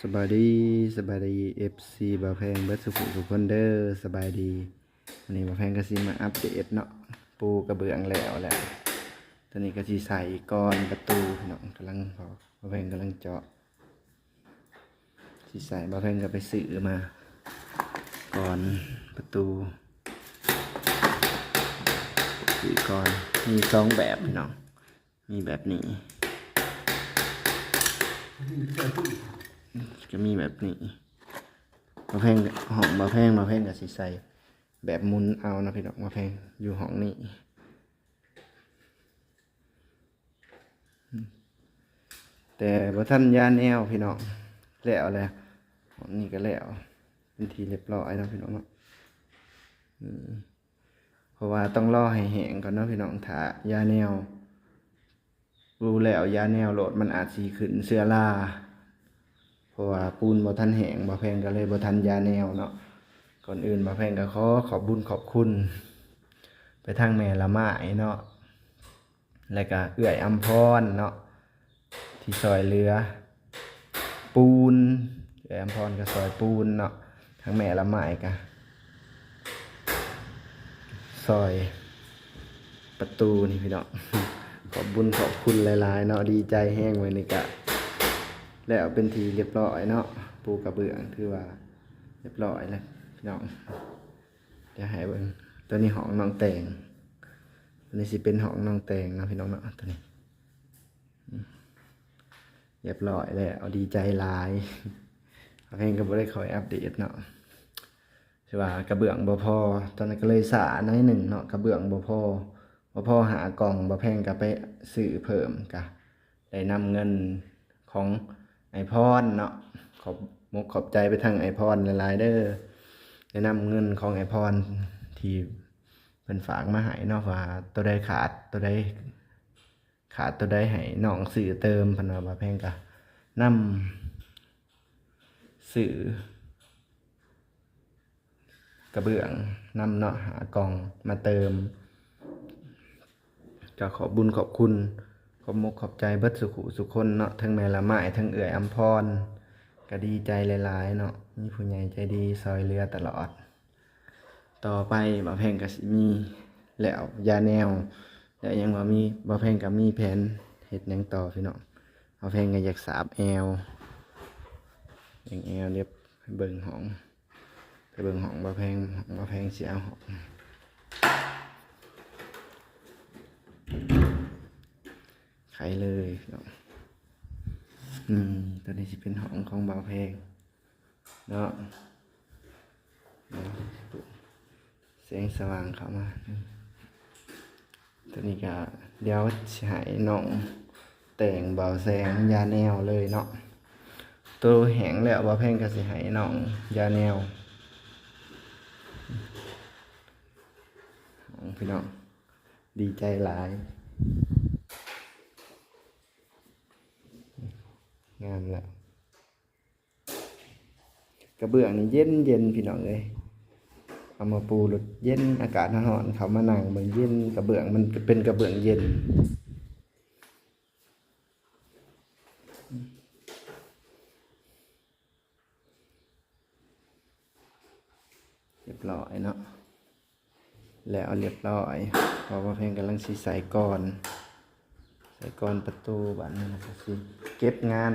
สบายดีสบายดีเอฟซีบาแพงเบิร์ดสุขุสุขคนเดอร์สบายดีวันนี้บาแพงก็สิมาอัปเดตเนาะปูกระเบื้องแล้วแหละตอนนี้ก็สิใส่ก้อนประตูพี่น้องกำลังพอบาแพงกำลังเจาะสิใส่บาแพงก็ไปซื้อมาก่อนประตูซื้อก่อนมีสองแบบพี่น้องมีแบบนี้ ก็มีแบบนี้มาแพงห้องมาแพงมาแพงกับสีใสแบบมุนเอานะพี่น้องมาแพงอยู่ห้องนี้แต่บ่ท่านยาแนวพี่น้องแล้วแล้วห้องนี้ก็แล้วเป็นทีเรียบร้อยนะพี่น้องเนาะเพราะว่าต้องรอให้แห้งก่อนเนาะพี่น้องถ้ายาแนว รู้แล้วยาแนวโหลดมันอาจสีขึ้นเสื้อรา เพราะว่าปูนบ่ทันแหงบ่แพงก็เลยบ่ทันยาแนวเนาะก่อนอื่นบ่แพงก็ขอขอบบุญขอบคุณ ไปทางแม่ละไม้เนาะแล้วก็เอื้อยอำพรเนาะที่ซอยเรือ ปูนเอื้อยอำพรก็ซอยปูนเนาะทางแม่ละไม้ก็ซอยประตูนี่พี่เนาะขอบบุญขอบคุณหลายๆ เนาะดีใจแห้งไว้นี่กะ แล้วเป็นทีเรียบร้อยเนาะปูกระเบื้องถือว่าเรียบร้อยแล้วพี่น้องเดี๋ยวให้เบิ่งตัวนี้ห้องน้องแตงตัวนี้สิเป็นห้องน้องแตงนะพี่น้องเนาะตัวนี้เรียบร้อยแล้วดีใจหลายเพลงก็บ่ได้คอยอัปเดตเนาะคือว่ากระเบื้องบ่พอตอนนั้นก็เลยสาหน่อยหนึ่งเนาะกระเบื้องบ่พอบ่พอหากล่องบ่แพงก็ไปซื้อเพิ่มกะได้นำเงินของ ไอพอนเนาะขอบมกขอบใจไปทางไอพอนหลายๆเด้อแนะนำเงินของไอพอนที่เพิ่นฝากมาให้เนาะว่าตัวใดขาดตัวใดขาดตัวใดให้น้องสื่อเติมพันว่าบาแพงกะนำสื่อกระเบื้องนำเนาะหากล่องมาเติมก็ขอบบุญขอบคุณ ขอบมกขอบใจเบิดสุขุสุขคนเนาะทั้งแม่ละไม้ทั้งเอื่อยอัมพรก็ดีใจหลายๆเนาะมีผู้ใหญ่ใจดีซอยเรือตลอด ต่อไปบ่าวแพงก็มีแล้วยาแนวแล้วยังว่ามีบ่าวแพงก็มีแผนเฮ็ดหยังต่อพี่น้องบ่าแพงก็อยากสาบแอวอย่างแอวเรียบเบิ่งห้องไปเบิ่งห้องบ่าวแพงห้องบ่าวแพงสิเอาห้อง ไขเลยเนาะอืมตัวนี้จะเป็นห้องของบาวเพงเนาะเนาะแสงสว่างเข้ามาตัวนี้ก็เดี๋ยวใหายน้องแต่งเบาแสงยาแนวเลยเนาะตัวแห้งแล้วบาวเพงก็สิใหายน้องยาแนวพี่น้องดีใจหลาย งามแล้วกระเบื้องนี่เย็นเย็นพี่น้องเลยเอามาปูรถเย็นอากาศร้อนเขามานั่งเบิ่งเย็นกระเบื้องมันเป็นกระเบื้องเย็นเรียบร้อยเนาะแล้วเรียบร้อยเพราะว่าเพลงกำลังสีใสก่อน ใส่ก่อนประตูบ้านนี้นะครับสิเก็บงาน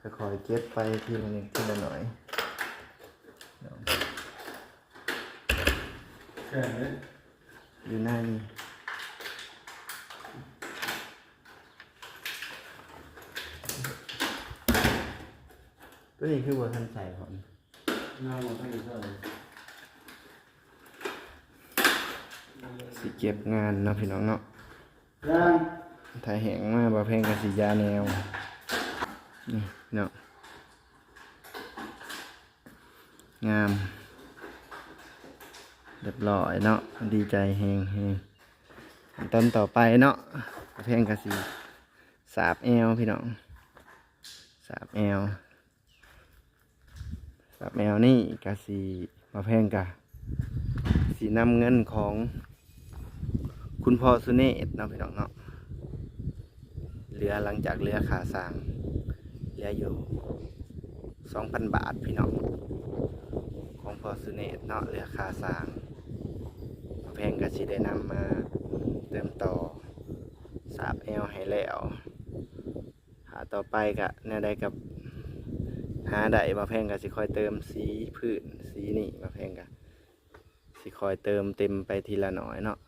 ค่อยๆเก็บไปทีละนิดทีละหน่อยเดี๋ยวแค่นี้อยู่หน้านี่ตัวนี้คือบัวทันใส่ผมงานหมดทั้งอีกเท่าไหร่สิเก็บงานเนาะพี่น้องเนาะยัง ถ่ายแหงมาบาเพลงกับสียาแนวนี่เนาะงามเรียบร้อยเนาะดีใจแฮงแฮงตอนต่อไปเนาะบาเพลงกับสีสาบแอวพี่น้องสาบแอวสาบแอวนี่กับสีบาเพลงกับสีนำเงินของคุณพ่อสุเนศเนาะพี่น้องเนาะ เรือหลังจากเรือขาสางเรืออยู่สองพันบาทพี่น้องของพอสุเนตเนาะเรือคาสางแพงก็สิได้นำมาเติมต่อสาบแอลให้แล้วหาต่อไปก็แนวใดกับหาได้มาแพงก็สิคอยเติมสีพื้นสีนี่มาแพงก็สิคอยเติมเต็มไปทีละหน่อยเนาะ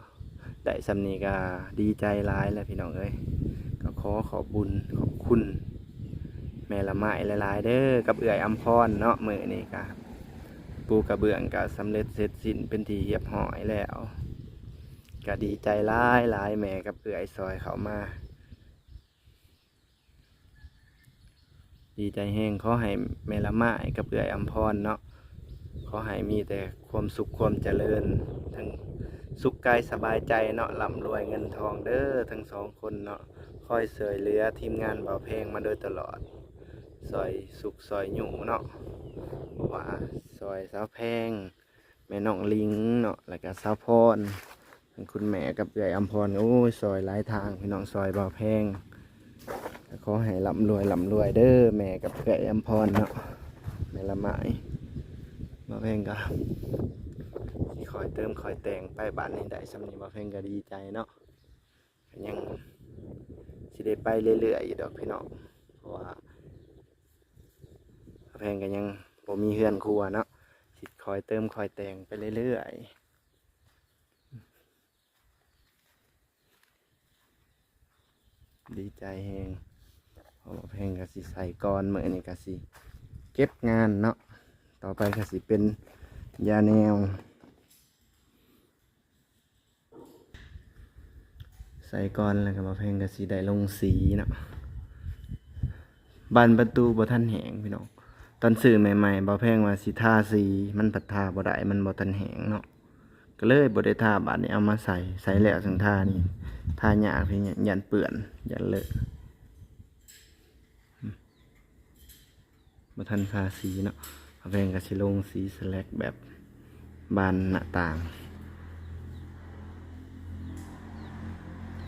ได้สำนีก็ดีใจร้ายแล้วพี่น้องเอ้ย ขอขอบบุญขอบคุณ แม่ละไม้หลาย ๆ เด้อกับเอื่อยอัมพรเนาะมือนี่ก็ปูกระเบื้องก็สำเร็จเสร็จสิ้นเป็นทีเรียบห้อยแล้วก็ดีใจร้ายหลายแม่กับเอื่อยซอยเขามา ดีใจแห้งขอให้แม่ละไม้กับเอื่อยอัมพรเนาะขอให้มีแต่ความสุขความเจริญ ทั้งสุขกายสบายใจเนาะร่ำรวยเงินทองเด้อทั้งสองคนเนาะ คอยเสยเหลือทีมงานเบาเพลงมาโดยตลอดซอยสุขซอยหยูเนาะว่าซอยสาวแพง แม่น้องลิงเนาะแล้วก็สาวพรคุณแม่กับเอื่อยอัมพรโอ้ยซอยหลายทางพี่น้องซอยเบาแพงขอให้ร่ำรวยร่ำรวยเด้อแม่กับเกยอมพรเนาะแม่ละไม้มาเพงก็คอยเติมคอยแต่งไปบ้านนี้ได้สำนีมาเพงก็ดีใจเนาะยัง สิได้ไปเรื่อยๆอยู่ดอกพี่น้องเพราะว่ามาเพงก็ยังบ่มีเฮือนครัวเนาะสิคอยเติมคอยแต่งไปเรื่อยๆดีใจแฮงเพราะว่าเพลงกสิใส่ก่อนเมื่อนี่กสิ เก็บงานเนาะ ต่อไปกสิเป็นยาแนว ใส่ก่อนแล้วก็มาเพงกับสิได้ลงสีเนาะบานประตูบ่ทันแหงพี่น้องตอนซื้อใหม่ๆบ่เพงว่าสิทาสีมันปัดทาบ่ได้มันบ่ทันแหงเนาะก็เลยบ่ได้ทาบาดนี้เอามาใส่ใส่แล้วถึงทานี่ทายากเพียงยันเปื่อนยันเลอะมาทันทาสีเนาะแพงกับชิลงสีสแลกแบบบานหน้าต่าง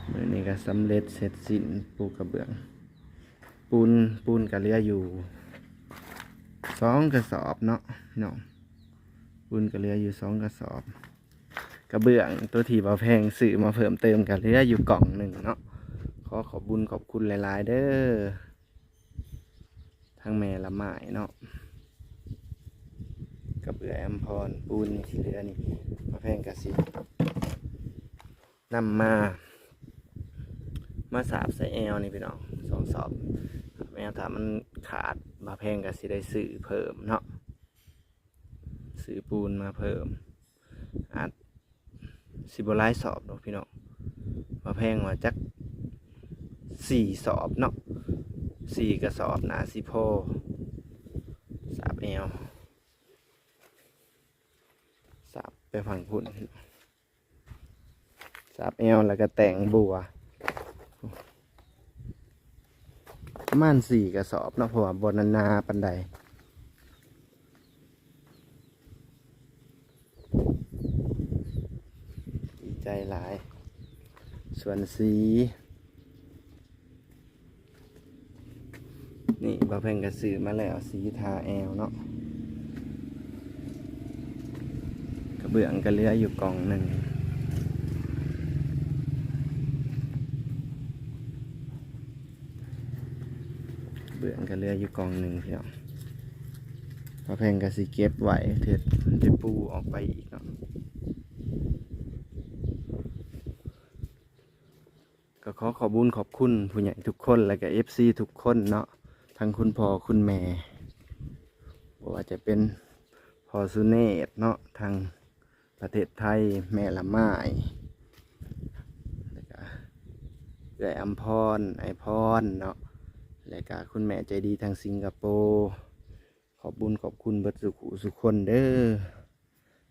เมื่อ นี้ก็สำเร็จเสร็จสิ้นปูกระเบื้อง ปูนปูนกระเลืออยู่สองกระสอบเนาะพี่น้องปูนกระเลืออยู่สองกระสอบ กระเบื้องตัวที่เอาแพงสื่อมาเพิ่มเติมกระเลืออยู่กล่องหนึ่งเนาะขอขอบบุญขอบคุณหลาย ๆ เด้อทั้งแม่ละไม้เนาะกับเอือแอมพรปูนที่เหลือนี่มาแพงกะสินำมา มาสาบใส่แอลนี่พี่น้องสองสอบแม่ถ้ามันขาดมาแพงกะสิได้ซื้อเพิ่มเนาะซื้อปูนมาเพิ่มอาจสิบหลสอบเนาะพี่น้องมาแพงว่าจักสี่สอบเนาะสี่กระสอบหนาสิโพสาบเอวสาบไปฝั่งพุ่นสาบเอวแล้วก็แต่งบัว ประมาณสี่กระสอบเนาะเพราะว่าบนนาปันใดดีใจหลาย ส่วนสี นี่บาเพงกระสือมาแล้วสีทาแอลเนาะกระเบื้องกระเลืออยู่กล่องหนึ่ง ลืองกระเลืออยู่กองหนึ่งพี่น้องบาเพ่งกระสีเก็บไว้เถิดจะปูออกไปอีกเนาะก็ขอขอบุญขอบคุณผู้ใหญ่ทุกคนและก็เอฟซีทุกคนเนาะทั้งคุณพ่อคุณแม่บ่ว่าจะเป็นพ่อสุเนศเนาะทางประเทศไทยแม่ละไม้แล้วก็เอื้ออัมพรไอพรเนาะ แล้วก็คุณแม่ใจดีทางสิงคโปร์ขอบบุญขอบคุณเบิดสุขุสุขคนเด้อ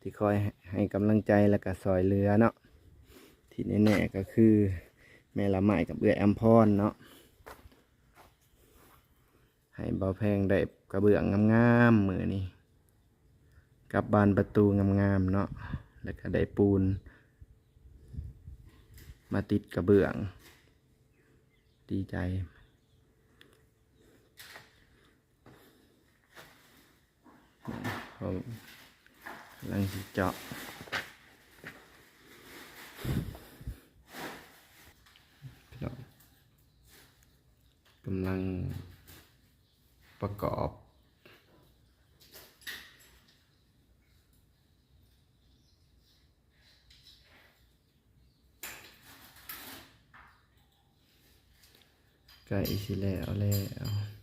ที่คอยให้กำลังใจแล้วก็ซอยเรือเนาะที่แน่ๆก็คือ แม่ละไม้กับเอื้อยอัมพรเนาะให้เบาแพงได้กระเบื้องงามๆมือนี่กับบานประตูงามๆเนาะแล้วก็ได้ปูน มาติดกระเบื้อง ดีใจ ผมกำลังสิเจาะพี่น้องกำลังประกอบใกล้สิแล้วแล้ว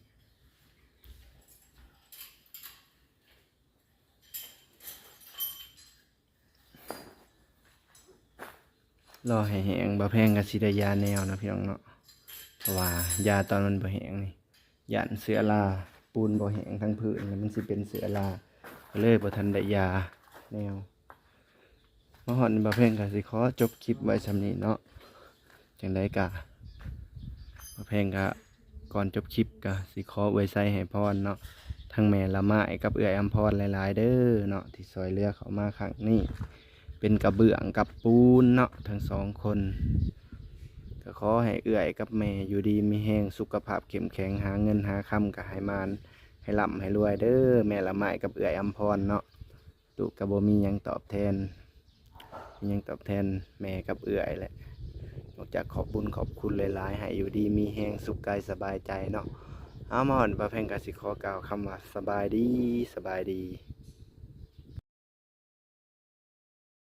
รอให้แห้งบ่แพงกับสิไดยาแนวนะพี่น้องเนาะเพราะว่ายาตอนมันบ่แห้งนี่ยันเสือราปูนบ่แห้งทั้งพื้นมันสิเป็นเสือราเลยบ่ทันไดยาแนวมาฮอนบ่แพงก็สิขอจบคลิปไว้สำนี้เนาะจังไดกะมาเพงก็ก่อนจบคลิปก็สิขอไว้ใส่ให้พรเนาะทั้งแม่ละไม้กับเอื้อยอัมพรหลาย ๆ เด้อเนาะที่ซอยเรือเขามาครั้งนี้ เป็นกระเบื้องกับปูนเนาะทั้งสองคนก็ขอให้เอื้อยกับแม่อยู่ดีมีแห้งสุขภาพเข้มแข็งหาเงินหาคำก็ให้มานให้ร่ำให้รวยเด้อแม่ละไม้กับเอื้อยอัมพรเนาะลูกก็บ่มียังตอบแทนมียังตอบแทนแม่กับเอื้อยแหละนอกจากขอบบุญขอบคุณหลายๆให้อยู่ดีมีแหงสุขกายสบายใจเนาะอามอนประเพ่งกสิขอกล่าวคำว่าสบายดีสบายดี